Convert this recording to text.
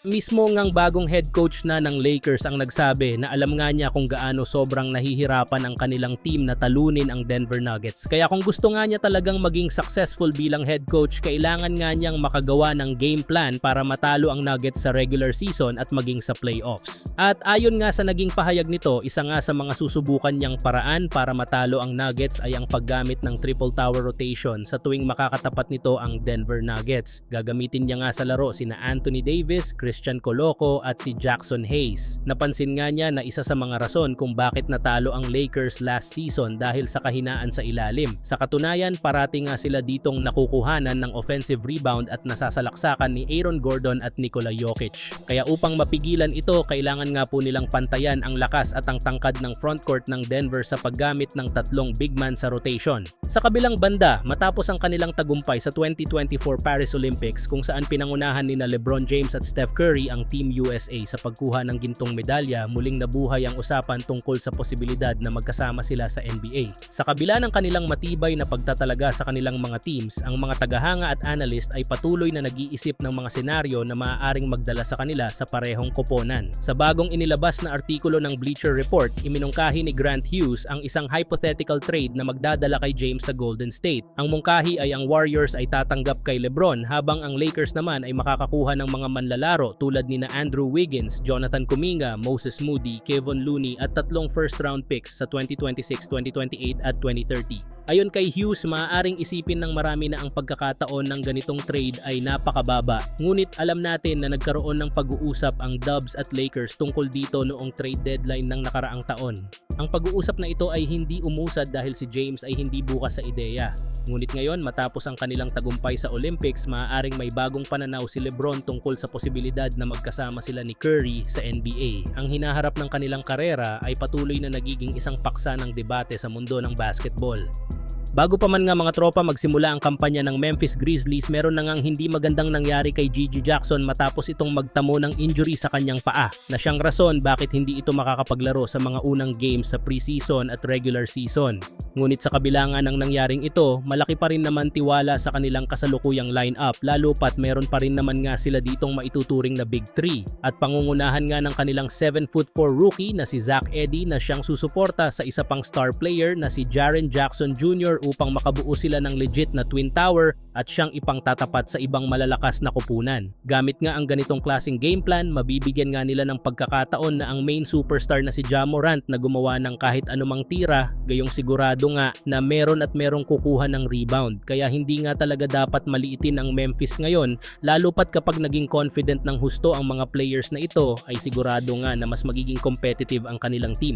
Mismo ngang bagong head coach na ng Lakers ang nagsabi na alam nga niya kung gaano sobrang nahihirapan ang kanilang team na talunin ang Denver Nuggets. Kaya kung gusto nga niya talagang maging successful bilang head coach, kailangan nga niyang makagawa ng game plan para matalo ang Nuggets sa regular season at maging sa playoffs. At ayon nga sa naging pahayag nito, isa nga sa mga susubukan niyang paraan para matalo ang Nuggets ay ang paggamit ng triple tower rotation sa tuwing makakatapat nito ang Denver Nuggets. Gagamitin niya nga sa laro sina Anthony Davis, Christian Coloco at si Jackson Hayes. Napansin nga niya na isa sa mga rason kung bakit natalo ang Lakers last season dahil sa kahinaan sa ilalim. Sa katunayan, parati nga sila ditong nakukuhanan ng offensive rebound at nasasalaksakan ni Aaron Gordon at Nikola Jokic. Kaya upang mapigilan ito, kailangan nga po nilang pantayan ang lakas at ang tangkad ng frontcourt ng Denver sa paggamit ng tatlong big man sa rotation. Sa kabilang banda, matapos ang kanilang tagumpay sa 2024 Paris Olympics kung saan pinangunahan ni na LeBron James at Steph Curry ang Team USA sa pagkuha ng gintong medalya, muling nabuhay ang usapan tungkol sa posibilidad na magkasama sila sa NBA. Sa kabila ng kanilang matibay na pagtatalaga sa kanilang mga teams, ang mga tagahanga at analyst ay patuloy na nag-iisip ng mga senaryo na maaaring magdala sa kanila sa parehong koponan. Sa bagong inilabas na artikulo ng Bleacher Report, iminungkahi ni Grant Hughes ang isang hypothetical trade na magdadala kay James sa Golden State. Ang mungkahi ay ang Warriors ay tatanggap kay LeBron habang ang Lakers naman ay makakakuha ng mga manlalaro tulad ni na Andrew Wiggins, Jonathan Kuminga, Moses Moody, Kevin Looney at tatlong first round picks sa 2026, 2028 at 2030. Ayon kay Hughes, maaaring isipin ng marami na ang pagkakataon ng ganitong trade ay napakababa. Ngunit alam natin na nagkaroon ng pag-uusap ang Dubs at Lakers tungkol dito noong trade deadline ng nakaraang taon. Ang pag-uusap na ito ay hindi umusad dahil si James ay hindi bukas sa ideya. Ngunit ngayon, matapos ang kanilang tagumpay sa Olympics, maaaring may bagong pananaw si Lebron tungkol sa posibilidad na magkasama sila ni Curry sa NBA. Ang hinaharap ng kanilang karera ay patuloy na nagiging isang paksa ng debate sa mundo ng basketball. Bago pa man nga mga tropa magsimula ang kampanya ng Memphis Grizzlies, meron na ngang hindi magandang nangyari kay Gigi Jackson matapos itong magtamo ng injury sa kanyang paa na siyang rason bakit hindi ito makakapaglaro sa mga unang games sa preseason at regular season. Ngunit sa kabila nga ng nangyaring ito, malaki pa rin naman tiwala sa kanilang kasalukuyang lineup lalo pat meron pa rin naman nga sila ditong maituturing na Big 3 at pangungunahan nga ng kanilang 7 foot 4 rookie na si Zach Eddy na siyang susuporta sa isa pang star player na si Jaren Jackson Jr. upang makabuo sila ng legit na twin tower at siyang ipang tatapat sa ibang malalakas na kupunan. Gamit nga ang ganitong klaseng game plan, mabibigyan nga nila ng pagkakataon na ang main superstar na si Ja Morant na gumawa ng kahit anumang tira, gayong sigurado nga na meron at merong kukuha ng rebound. Kaya hindi nga talaga dapat maliitin ang Memphis ngayon, lalo pat kapag naging confident ng husto ang mga players na ito, ay sigurado nga na mas magiging competitive ang kanilang team.